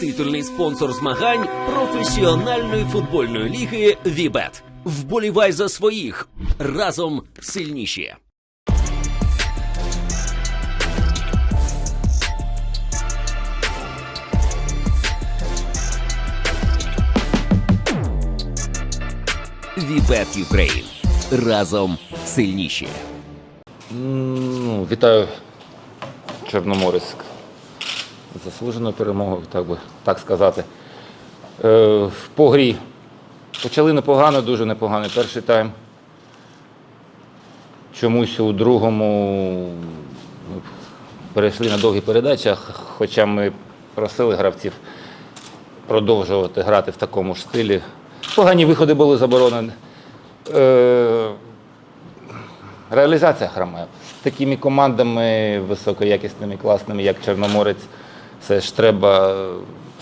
титульний спонсор змагань професіональної футбольної ліги Вібет. Вболівай за своїх разом сильніші. Вібет Юкрейн. Разом сильніші. Ну, вітаю Чорноморськ. Заслужену перемогу, так би так сказати. Е, по грі. Почали непогано, дуже непоганий перший тайм. Чомусь у другому ми перейшли на довгі передачі, хоча ми просили гравців продовжувати грати в такому ж стилі. Погані виходи були заборонені. Е, Реалізація хромає. З такими командами високоякісними, класними, як Чорноморець, це ж треба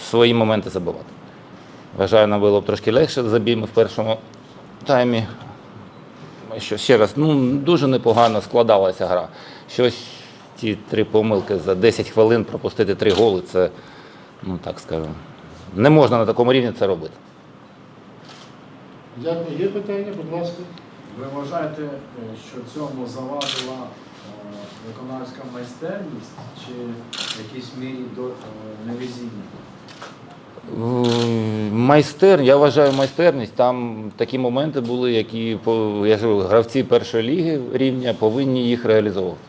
свої моменти забивати. Вважаю, нам було б трошки легше забійми в першому таймі. Що ще раз, ну дуже непогано складалася гра. Щось ті три помилки за 10 хвилин пропустити три голи, це, ну так скажемо, не можна на такому рівні це робити. Дякую. Є питання, будь ласка. Ви вважаєте, е, що цьому завадила е, виконавська майстерність чи в якійсь мірі до е, невезіння? Майстер, я вважаю майстерність. Там такі моменти були, які я ж говорю, гравці першої ліги рівня повинні їх реалізовувати.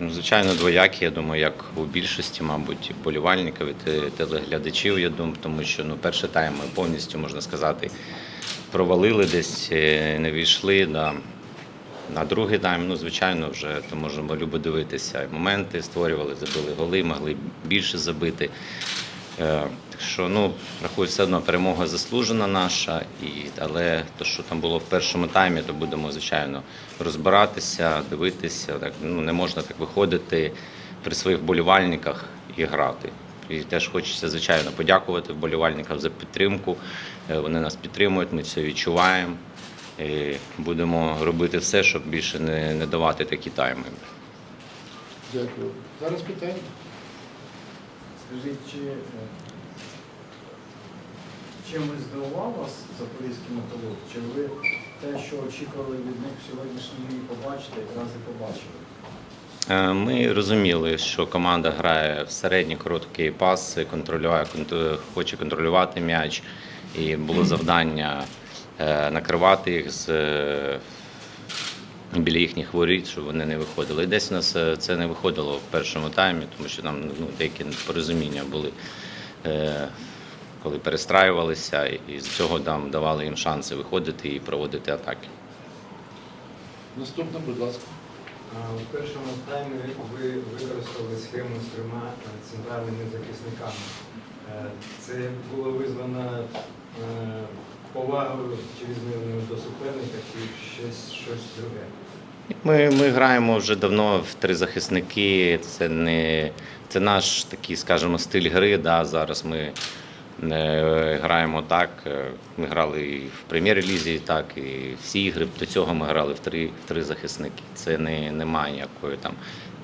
Ну, Звичайно, двоякі, я думаю, як у більшості, мабуть, і вболівальників, і телеглядачів, я думаю, тому що ну, перший тайм ми повністю, можна сказати, провалили десь, е, не війшли. Да. На другий тайм, ну, звичайно, вже то можемо любо дивитися. Моменти створювали, забили голи, могли більше забити. Е, Так що, ну, рахую, все одно перемога заслужена наша, і, але те, що там було в першому таймі, то будемо, звичайно, розбиратися, дивитися. Так, ну, не можна так виходити при своїх вболівальниках і грати. І теж хочеться, звичайно, подякувати вболівальникам за підтримку. Е, Вони нас підтримують, ми це відчуваємо. І будемо робити все, щоб більше не, не давати такі тайми. Дякую. Зараз питання. Скажіть, чи е, чимось здивував вас запорізький металург? Чи ви те, що очікували від них в сьогоднішній грі побачити, якраз і побачили? Е, Ми розуміли, що команда грає в середні короткі паси, контролює, хоче контролювати м'яч, і було завдання накривати їх з е, біля їхніх воріт, щоб вони не виходили. І десь у нас е, це не виходило в першому таймі, тому що там ну, деякі порозуміння були. е, Коли перестраювалися, і з цього там давали їм шанси виходити і проводити атаки. Наступна, будь ласка. У першому таймі ви використали схему з трьома е, центральними захисниками. Е, Це було визвано е, повагою чи візною до суперника, чи щось, щось друге. Ми, ми граємо вже давно в три захисники. Це не це наш такий, скажімо, стиль гри. Да. Зараз ми не граємо так. Е, Ми грали і в прем'єр-лізі, так, і всі ігри до цього ми грали в три, в три захисники. Це не немає ніякої там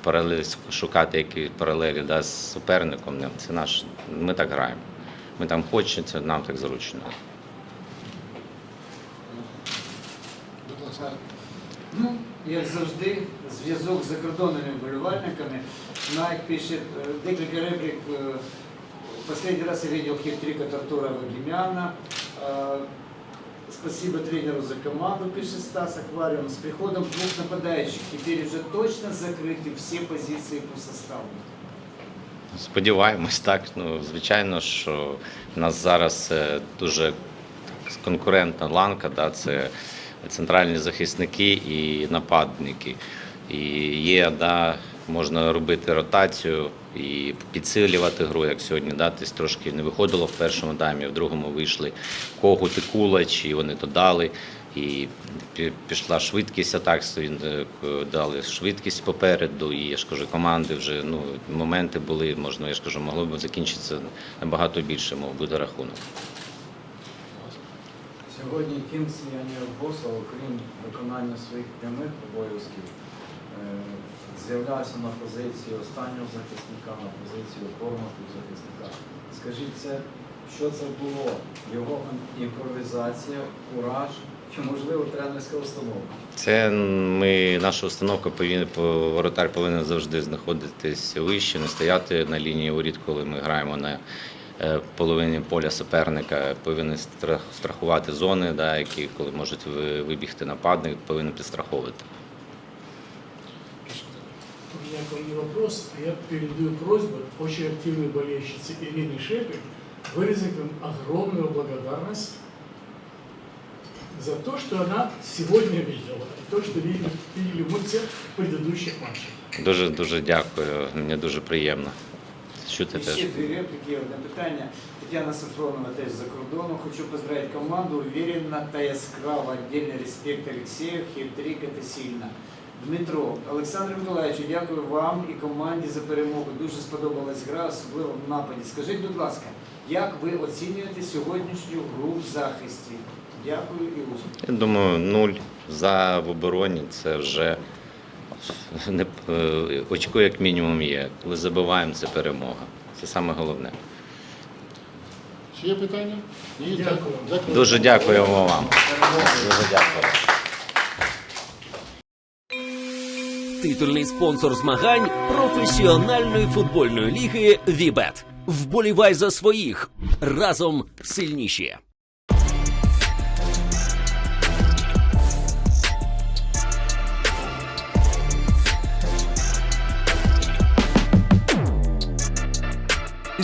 паралелі шукати які паралелі да, з суперником. Це наш. Ми так граємо. Ми там хочемо, це нам так зручно. Будь ласка. Ну, як завжди, зв'язок з закордонними вболівальниками. Найк пише е, декілька реплік. е, Последний раз я видел хит-трик от Артура Вагимяна. Э, Спасибо тренеру за команду, пишет Стас Аквариум. С приходом двух нападающих теперь уже точно закрыты все позиции по составу. Сподіваємось, так. Ну, звичайно, що в нас зараз е, дуже конкурентна ланка, да, це центральні захисники і нападники. І є, да, можна робити ротацію і підсилювати гру, як сьогодні. Да, десь трошки не виходило в першому таймі, в другому вийшли Когут і Кулач, і вони додали. І пішла швидкість атак, е, дали швидкість попереду, і я ж кажу, команди вже ну, моменти були, можна, я ж кажу, могло б закінчитися набагато більше, мов буде рахунок. Сьогодні Кімс Яніл Боса, окрім виконання своїх прямих обов'язків, з'являвся на позиції останнього захисника, на позиції опорного захисника. Скажіть, це що це було? Його імпровізація, кураж чи можливо тренерська установка? Це ми, наша установка повинна, воротар повинен завжди знаходитись вище, не стояти на лінії воріт, коли ми граємо на е, половині поля суперника, повинен стра- страхувати зони, да, які коли можуть ви- вибігти нападник, повинен підстраховувати. У меня к вам не вопрос, а я передаю просьбу очень активной болельщице Ирине Шепель выразить вам огромную благодарность за то, что она сегодня видела, и то, что видели, видели мы всех предыдущих матчах. Дуже дуже дякую. Мені дуже приємно. Чути І теж. ще дві репліки, одне питання. Тетяна Сафронова теж за кордону. Хочу поздравити команду. Уверенно та яскраво. Отдельний респект Олексію. Хет-трик – це сильно. Дмитро, Олександр Миколаївич, дякую вам і команді за перемогу. Дуже сподобалась гра, особливо в нападі. Скажіть, будь ласка, як ви оцінюєте сьогоднішню гру в захисті? Дякую і успіхів. Я думаю, нуль за в обороні це вже не, е, очко як мінімум є. Коли забиваємо, це перемога. Це саме головне. Чи є питання? Ні, Дякую. дякую. Дуже дякуємо вам. Дуже дякую. Титульний спонсор змагань професіональної футбольної ліги Вібет. Вболівай за своїх разом сильніші.